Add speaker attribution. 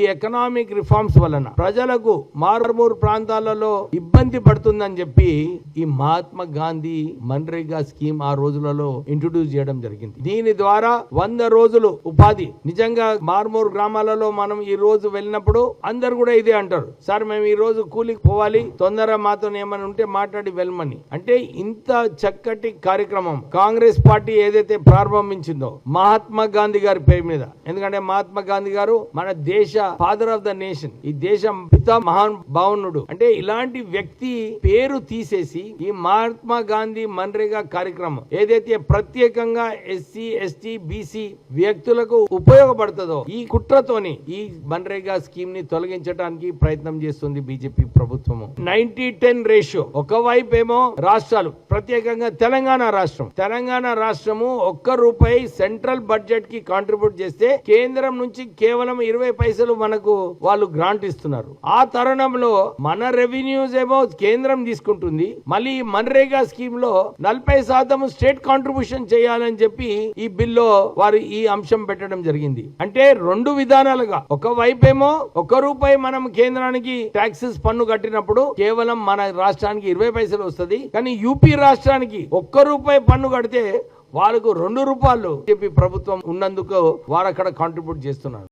Speaker 1: ఈ economic reforms వలన ప్రజలకు మారుమూరు ప్రాంతాలలో ఇబ్బంది పడుతుందని చెప్పి ఈ మహాత్మా గాంధీ మన్రేగా స్కీమ్ ఆ రోజులలో ఇంట్రొడ్యూస్ చేయడం జరిగింది. దీని ద్వారా వంద రోజులు ఉపాధి. నిజంగా మారుమూరు గ్రామాలలో మనం ఈ రోజు వెళ్ళినప్పుడు అందరు కూడా ఇదే అంటారు. సార్ మేము ఈ రోజు కూలికి పోవాలి. తొందర మాతో ఏమైనా ఉంటే మాట్లాడి వెళ్ళమని. అంటే ఇంత చక్కటి కార్యక్రమం కాంగ్రెస్ పార్టీ ఏదైతే ప్రారంభించిందో మహాత్మా గాంధీ గారి పేరు మీద. ఎందుకంటే మహాత్మా గాంధీ గారు మన దేశ ఫాదర్ ఆఫ్ ద నేషన్ ఈ దేశం పిత మహాన్ భావనుడు అంటే ఇలాంటి వ్యక్తి పేరు తీసేసి ఈ మహాత్మా గాంధీ మన్రేగా కార్యక్రమం ఏదైతే ప్రత్యేకంగా ఎస్సీ ఎస్టీ బీసీ వ్యక్తులకు ఉపయోగపడుతుందో ఈ కుట్రతోని ఈ మన్రేగా స్కీమ్ని తొలగించడానికి ప్రయత్నం చేస్తుంది బీజేపీ ప్రభుత్వము. Ninety ten ratio. ఒకవైపు ఏమో రాష్ట్రాలు. ప్రత్యేకంగా తెలంగాణ రాష్ట్రం. తెలంగాణ రాష్ట్రము ఒక్క రూపాయి సెంట్రల్ బడ్జెట్కి కాంట్రిబ్యూట్ చేస్తే కేంద్రం నుంచి కేవలం ఇరవై పైసలు మనకు వాళ్ళు గ్రాంట్ ఇస్తున్నారు. ఆ తరుణంలో మన రెవెన్యూస్ ఏమో కేంద్రం తీసుకుంటుంది. మళ్ళీ మన్రేగా స్కీమ్లో నలభై శాతం స్టేట్ కాంట్రిబ్యూషన్ చేయాలని చెప్పి ఈ బిల్లో వారు ఈ అంశం పెట్టడం జరిగింది. అంటే రెండు విధానాలుగా. ఒక వైపేమో ఒక రూపాయి మనం కేంద్రానికి టాక్సెస్ పన్ను కట్టినప్పుడు కేవలం మన రాష్ట్రానికి ఇరవై పైసలు వస్తుంది. కానీ యూపీ రాష్ట్రానికి ఒక్క రూపాయి పన్ను కడితే వాళ్ళకు రెండు రూపాయలు చెప్పి ప్రభుత్వం ఉన్నందుకు వారు అక్కడ కాంట్రిబ్యూట్ చేస్తున్నారు.